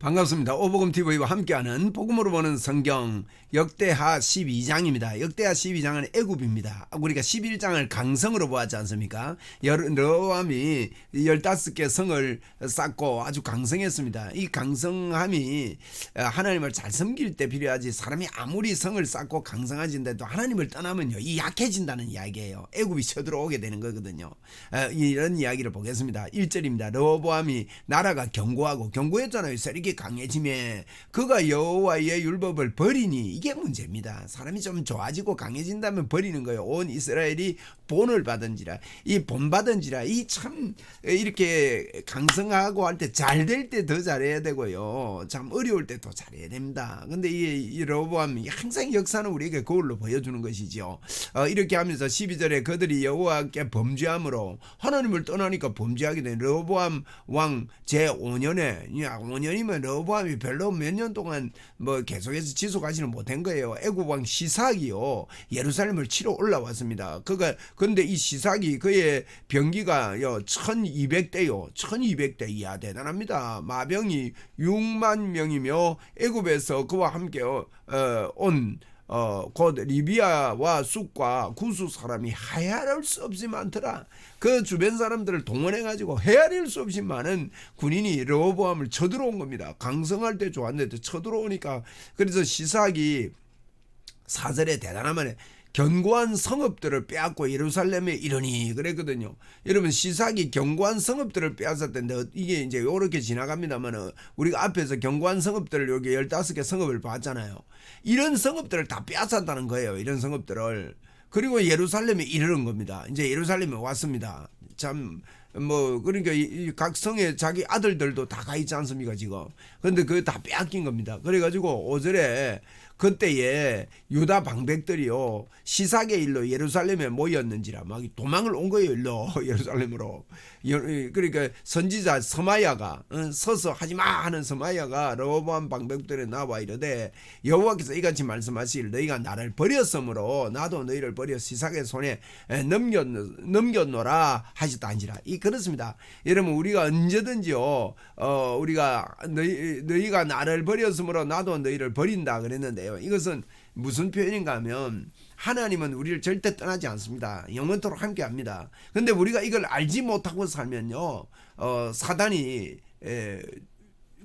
반갑습니다. 오복음 TV와 함께하는 복음으로 보는 성경 역대하 12장입니다. 역대하 12장은 애굽입니다. 우리가 11장을 강성으로 보았지 않습니까? 여로함이 15개 성을 쌓고 아주 강성했습니다. 이 강성함이 하나님을 잘 섬길 때 필요하지 사람이 아무리 성을 쌓고 강성하진데도 하나님을 떠나면요. 이 약해진다는 이야기예요. 애굽이 쳐들어오게 되는 거거든요. 어, 이런 이야기를 보겠습니다. 1절입니다. 르호보암이 나라가 견고하고 견고했잖아요. 세 력이 강해지면 그가 여호와의 율법을 버리니 이게 문제입니다. 사람이 좀 좋아지고 강해진다면 버리는 거예요. 온 이스라엘이 본을 받은지라 이 본 받은지라 이 참 이렇게 강성하고 할 때 잘 될 때 더 잘해야 되고요. 참 어려울 때 더 잘해야 됩니다. 근데 이, 이 로보암이 항상 역사는 우리에게 거울로 보여주는 것이죠. 어, 이렇게 하면서 12절에 그들이 여호와께 범죄함으로 하나님을 떠나니까 범죄하게 된 로보암 왕 제 5년에 야 5년이면 로보암이 별로 몇 년 동안 뭐 계속해서 지속하지는 못한 거예요. 애굽 왕 시삭이요 예루살렘을 치러 올라왔습니다. 그가 근데 이 시삭이 그의 병기가요 1200대요 1200대 이야 대단합니다. 마병이 6만 명이며 애굽에서 그와 함께 어, 온 어, 곧 리비아와 쑥과 구수 사람이 헤아릴 수 없이 많더라. 그 주변 사람들을 동원해가지고 헤아릴 수 없이 많은 군인이 르호보암을 쳐들어온 겁니다. 강성할 때 좋았는데 쳐들어오니까 그래서 시삭이 사절에 대단하면 견고한 성읍들을 빼앗고 예루살렘에 이르니 그랬거든요. 여러분 시삭이 견고한 성읍들을 빼앗았던데 이게 이제 요렇게 지나갑니다만 우리가 앞에서 견고한 성읍들을 여기 15개 성읍을 봤잖아요. 이런 성읍들을 다 빼앗았다는 거예요. 이런 성읍들을. 그리고 예루살렘에 이르는 겁니다. 이제 예루살렘에 왔습니다. 참 뭐 그러니까 이각 성에 자기 아들들도 다 가 있지 않습니까 지금. 근데 그거 다 빼앗긴 겁니다. 그래가지고 오절에 그때에 유다 방백들이요 시삭의 일로 예루살렘에 모였는지라 막 도망을 온 거예요 일로. 예루살렘으로. 그러니까 선지자 서마야가 어, 서서 하지마 하는 서마야가 로보암 방백들에 나와 이르되 여호와께서 이같이 말씀하시길 너희가 나를 버렸으므로 나도 너희를 버려 시삭의 손에 넘겼 넘겼노라 하셨다 한지라. 이 그렇습니다. 여러분 우리가 언제든지요 어 우리가 너희 너희가 나를 버렸으므로 나도 너희를 버린다 그랬는데요 이것은 무슨 표현인가 하면 하나님은 우리를 절대 떠나지 않습니다. 영원토록 함께 합니다. 근데 우리가 이걸 알지 못하고 살면요, 어, 사단이, 에,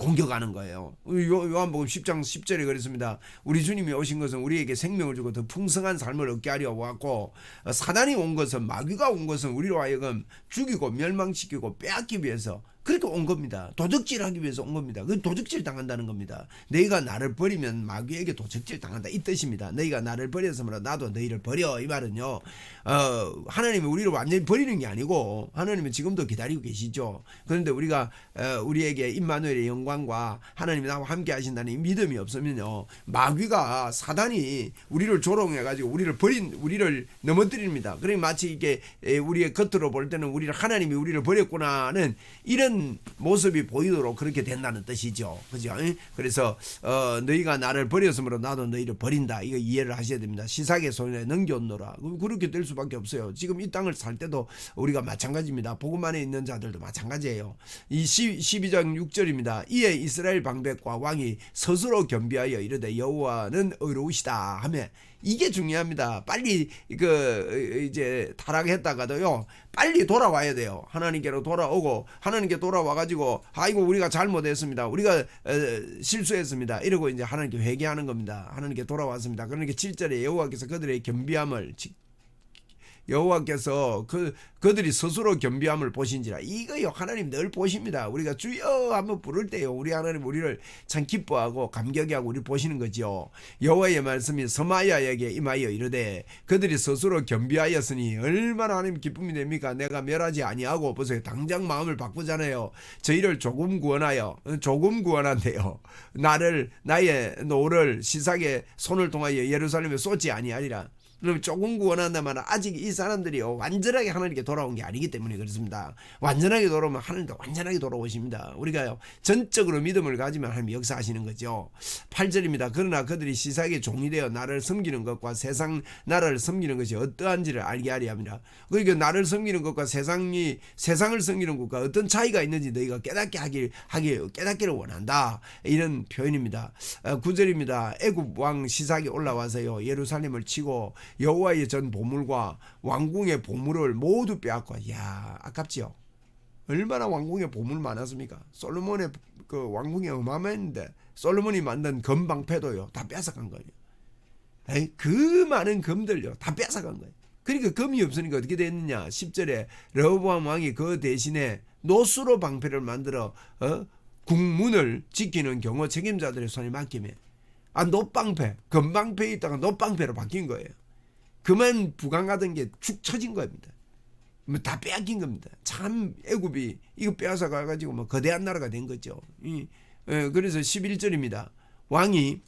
공격하는 거예요. 요, 요한복음 10장 10절에 그랬습니다. 우리 주님이 오신 것은 우리에게 생명을 주고 더 풍성한 삶을 얻게 하려 왔고 어, 사단이 온 것은 마귀가 온 것은 우리로 하여금 죽이고 멸망시키고 빼앗기 위해서 그렇게 온 겁니다. 도적질하기 위해서 온 겁니다. 그 도적질 당한다는 겁니다. 너희가 나를 버리면 마귀에게 도적질 당한다 이 뜻입니다. 너희가 나를 버렸으므로 나도 너희를 버려 이 말은요. 어, 하나님이 우리를 완전히 버리는 게 아니고 하나님은 지금도 기다리고 계시죠. 그런데 우리가 어, 우리에게 임마누엘의 영광과 하나님이 나와 함께 하신다는 이 믿음이 없으면요. 마귀가 사단이 우리를 조롱해 가지고 우리를 버린 우리를 넘어뜨립니다. 그러니 마치 이게 우리의 겉으로 볼 때는 우리를 하나님이 우리를 버렸구나는 이런 모습이 보이도록 그렇게 된다는 뜻이죠. 그죠? 그래서 어, 너희가 나를 버렸으므로 나도 너희를 버린다. 이거 이해를 하셔야 됩니다. 시삭의 손에 넘겼노라. 그렇게 될 수밖에 없어요. 지금 이 땅을 살 때도 우리가 마찬가지입니다. 복음 안에 있는 자들도 마찬가지예요. 이 12장 6절입니다. 이에 이스라엘 방백과 왕이 스스로 겸비하여 이르되 여호와는 의로우시다 하며 이게 중요합니다. 빨리 그 이제 타락했다가도요. 빨리 돌아와야 돼요. 하나님께로 돌아오고 하나님께 돌아와 가지고 아이고 우리가 잘못했습니다. 우리가 실수했습니다. 이러고 이제 하나님께 회개하는 겁니다. 하나님께 돌아왔습니다. 그러니까 7절에 여호와께서 그들의 겸비함을 여호와께서 그 그들이 스스로 겸비함을 보신지라 이거요 하나님 늘 보십니다. 우리가 주여 한번 부를 때요 우리 하나님 우리를 참 기뻐하고 감격하고 우리 보시는 거죠. 여호와의 말씀이 서마야에게 임하여 이르되 그들이 스스로 겸비하였으니 얼마나 하나님 기쁨이 됩니까? 내가 멸하지 아니하고 보세요 당장 마음을 바꾸잖아요. 저희를 조금 구원하여 조금 구원한대요. 나를 나의 노를 시삭에 손을 통하여 예루살렘에 쏟지 아니하리라. 그럼 조금 구원한다면 아직 이 사람들이요 완전하게 하나님께 돌아온 게 아니기 때문에 그렇습니다. 완전하게 돌아오면 하나님도 완전하게 돌아오십니다. 우리가요 전적으로 믿음을 가지면 하나님 역사하시는 거죠. 8절입니다. 그러나 그들이 시사에게 종이 되어 나를 섬기는 것과 세상 나라를 섬기는 것이 어떠한지를 알게 하리 합니다. 그러니까 나를 섬기는 것과 세상이 세상을 섬기는 것과 어떤 차이가 있는지 너희가 깨닫게 하길 하길 깨닫기를 원한다. 이런 표현입니다. 9절입니다. 애굽 왕 시삭이 올라와서요 예루살렘을 치고 여호와의 전 보물과 왕궁의 보물을 모두 빼앗고 야 아깝지요. 얼마나 왕궁에 보물 많았습니까? 솔로몬의 그 왕궁이 어마어마했는데 솔로몬이 만든 금방패도요 다 뺏어간 거예요. 에이, 그 많은 금들요 다 뺏어간 거예요. 그러니까 금이 없으니까 어떻게 됐느냐? 10절에 레호보암 왕이 그 대신에 노수로 방패를 만들어 어? 국문을 지키는 경호 책임자들의 손에 맡기면 아 노방패 금방패에 있다가 노방패로 바뀐 거예요. 그만 부강하던 게 축 처진 겁니다. 뭐다 빼앗긴 겁니다. 참 애굽이 이거 빼앗아 가가지고 뭐 거대한 나라가 된 거죠. 이, 에, 그래서 11절입니다. 왕이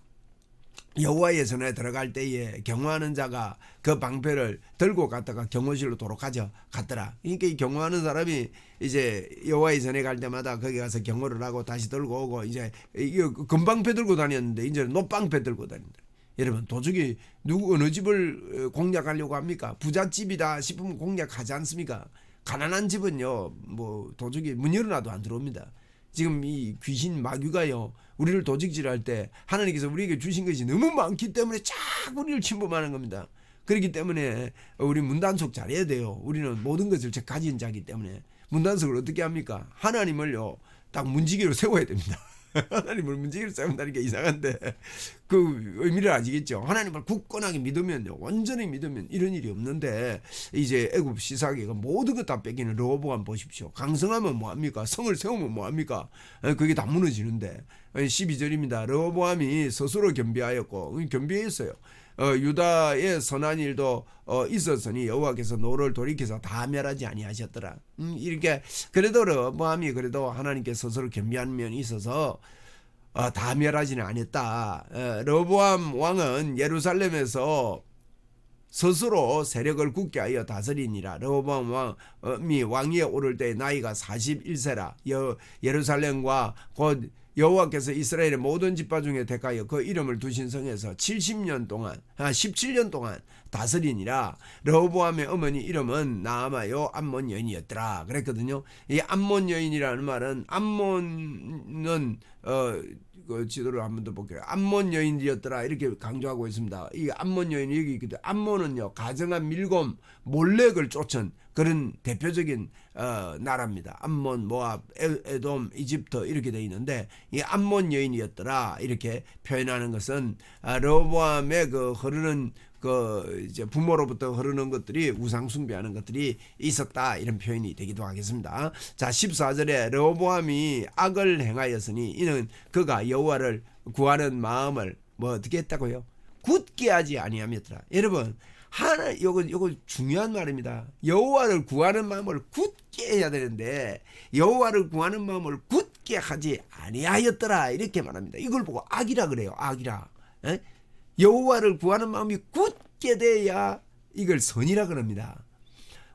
여호와의 전에 들어갈 때에 경호하는 자가 그 방패를 들고 갔다가 경호실로 도록하죠 갔더라. 그러니까 이 경호하는 사람이 이제 여호와의 전에 갈 때마다 거기 가서 경호를 하고 다시 들고 오고 이제 이거 금방패 들고 다녔는데 이제 노방패 들고 다닌다. 여러분 도둑이 누구 어느 집을 어, 공략하려고 합니까? 부잣집이다 싶으면 공략하지 않습니까? 가난한 집은요 뭐 도둑이 문 열어놔도 안 들어옵니다. 지금 이 귀신 마귀가요 우리를 도둑질할 때 하나님께서 우리에게 주신 것이 너무 많기 때문에 자꾸 우리를 침범하는 겁니다. 그렇기 때문에 우리 문단속 잘해야 돼요. 우리는 모든 것을 가진 자기 때문에 문단속을 어떻게 합니까? 하나님을요 딱 문지기로 세워야 됩니다. 하나님을 문제기로 세운다는 게 이상한데 그 의미를 아시겠죠? 하나님을 굳건하게 믿으면요, 완전히 믿으면 이런 일이 없는데 이제 애굽 시사기가 모든 것 다 뺏기는 로보암 보십시오. 강성하면 뭐 합니까? 성을 세우면 뭐 합니까? 그게 다 무너지는데 12절입니다. 로보암이 스스로 겸비하였고 겸비했어요. 어, 유다의 선한 일도 어, 있었으니 여호와께서 노를 돌이켜서 다 멸하지 아니하셨더라. 음, 이렇게 그래도 르보암이 그래도 하나님께 스스로 겸비한 면이 있어서 어, 다 멸하지는 않았다. 어, 르보암 왕은 예루살렘에서 스스로 세력을 굳게 하여 다스리니라. 르호보암 왕이 왕위에 오를 때 나이가 41세라. 여, 예루살렘과 곧 여호와께서 이스라엘의 모든 집파 중에 대가여 그 이름을 두신 성에서 70년 동안 아 17년 동안 다스리니라. 르호보암의 어머니 이름은 나아마요 암몬 여인이었더라. 그랬거든요. 이 암몬 여인이라는 말은 암몬은 어 그 지도를 한 번 더 볼게요. 암몬 여인이었더라. 이렇게 강조하고 있습니다. 이 암몬 여인이 여기 있거든. 암몬은요 가정한 밀곰 몰렉을 쫓은 그런 대표적인 어, 나라입니다. 암몬, 모압, 에돔, 이집트 이렇게 돼 있는데 이 암몬 여인이었더라 이렇게 표현하는 것은 아, 로보암의 그 흐르는 그 이제 부모로부터 흐르는 것들이 우상 숭배하는 것들이 있었다 이런 표현이 되기도 하겠습니다. 자 14절에 레호보암이 악을 행하였으니 이는 그가 여호와를 구하는 마음을 뭐 어떻게 했다고요? 굳게 하지 아니하였더라. 여러분 하나 요거 요거 중요한 말입니다. 여호와를 구하는 마음을 굳게 해야 되는데 여호와를 구하는 마음을 굳게 하지 아니하였더라 이렇게 말합니다. 이걸 보고 악이라 그래요. 악이라. 에? 여호와를 구하는 마음이 굳게 돼야 이걸 선이라 그럽니다.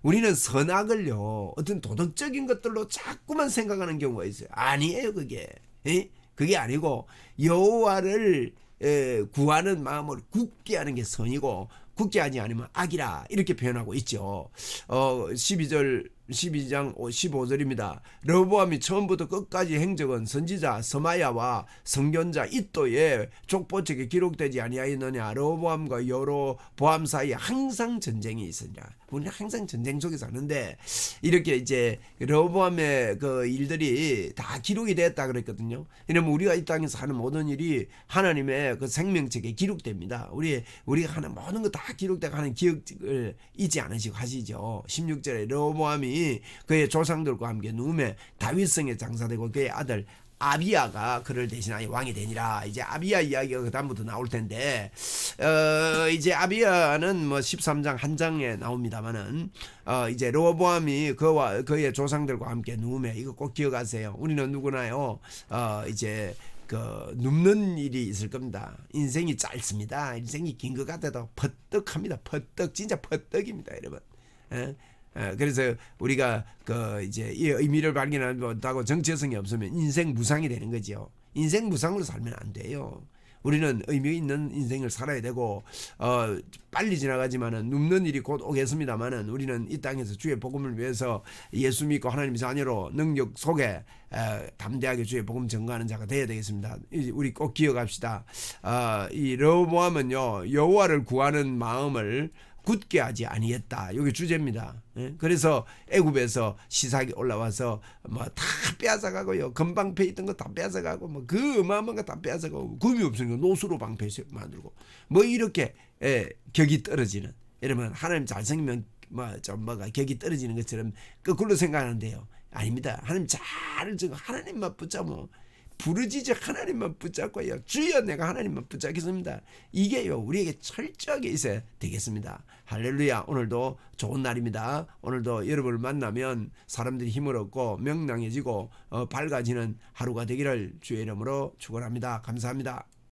우리는 선악을요 어떤 도덕적인 것들로 자꾸만 생각하는 경우가 있어요. 아니에요 그게. 에? 그게 아니고 여호와를 에, 구하는 마음을 굳게 하는 게 선이고 굳게 하지 않으면 악이라 이렇게 표현하고 있죠. 어 12절 12장 15절입니다. 르보암이 처음부터 끝까지 행적은 선지자 서마야와 성견자 이또의 족보책에 기록되지 아니하였느냐. 르보암과 여로보암 사이에 항상 전쟁이 있으니라. 우리는 항상 전쟁 속에 사는데 이렇게 이제 르보암의 그 일들이 다 기록이 됐다 그랬거든요. 이러면 우리가 이 땅에서 하는 모든 일이 하나님의 그 생명책에 기록됩니다. 우리 우리가 하는 모든 거 다 기록되고 하는 기억을 잊지 않으시고 하시죠. 16절에 르보암이 그의 조상들과 함께 누움에 다윗성에 장사되고 그의 아들 아비야가 그를 대신하여 왕이 되니라. 이제 아비야 이야기가 그 다음부터 나올 텐데, 어, 이제 아비야는 뭐 13장 한 장에 나옵니다만은, 어, 이제 로보암이 그와 그의 조상들과 함께 누움에 이거 꼭 기억하세요. 우리는 누구나요, 어, 이제 그 눕는 일이 있을 겁니다. 인생이 짧습니다. 인생이 긴 것 같아도 퍼뜩합니다. 퍼뜩 진짜 퍼뜩입니다, 여러분. 예? 예, 그래서 우리가 그 이제 이 의미를 발견한다고 정체성이 없으면 인생 무상이 되는 거죠. 인생 무상으로 살면 안 돼요. 우리는 의미 있는 인생을 살아야 되고 어 빨리 지나가지만은 눕는 일이 곧 오겠습니다만은 우리는 이 땅에서 주의 복음을 위해서 예수 믿고 하나님의 자녀로 능력 속에 에, 담대하게 주의 복음 전가하는 자가 되어야 되겠습니다. 이- 우리 꼭 기억합시다. 아, 이 여호보암은요 여호와를 구하는 마음을 굳게 하지 아니했다. 이게 주제입니다. 예? 그래서 애굽에서 시삭이 올라와서 뭐 다 빼앗아가고요. 금방패 있던 거 다 빼앗아가고 뭐 그 어마어마한 거 다 빼앗아가고 금이 없으니까 노수로 방패 만들고 뭐 이렇게 예, 격이 떨어지는 여러분 하나님 잘생기면 뭐좀 뭐가 격이 떨어지는 것처럼 거꾸로 생각하는데요. 아닙니다. 하나님 잘 하나님만 붙잡으면 부르짖어 하나님만 붙잡고요. 주여 내가 하나님만 붙잡겠습니다. 이게요 우리에게 철저하게 있어야 되겠습니다. 할렐루야 오늘도 좋은 날입니다. 오늘도 여러분을 만나면 사람들이 힘을 얻고 명랑해지고 어, 밝아지는 하루가 되기를 주의 이름으로 축원합니다. 감사합니다.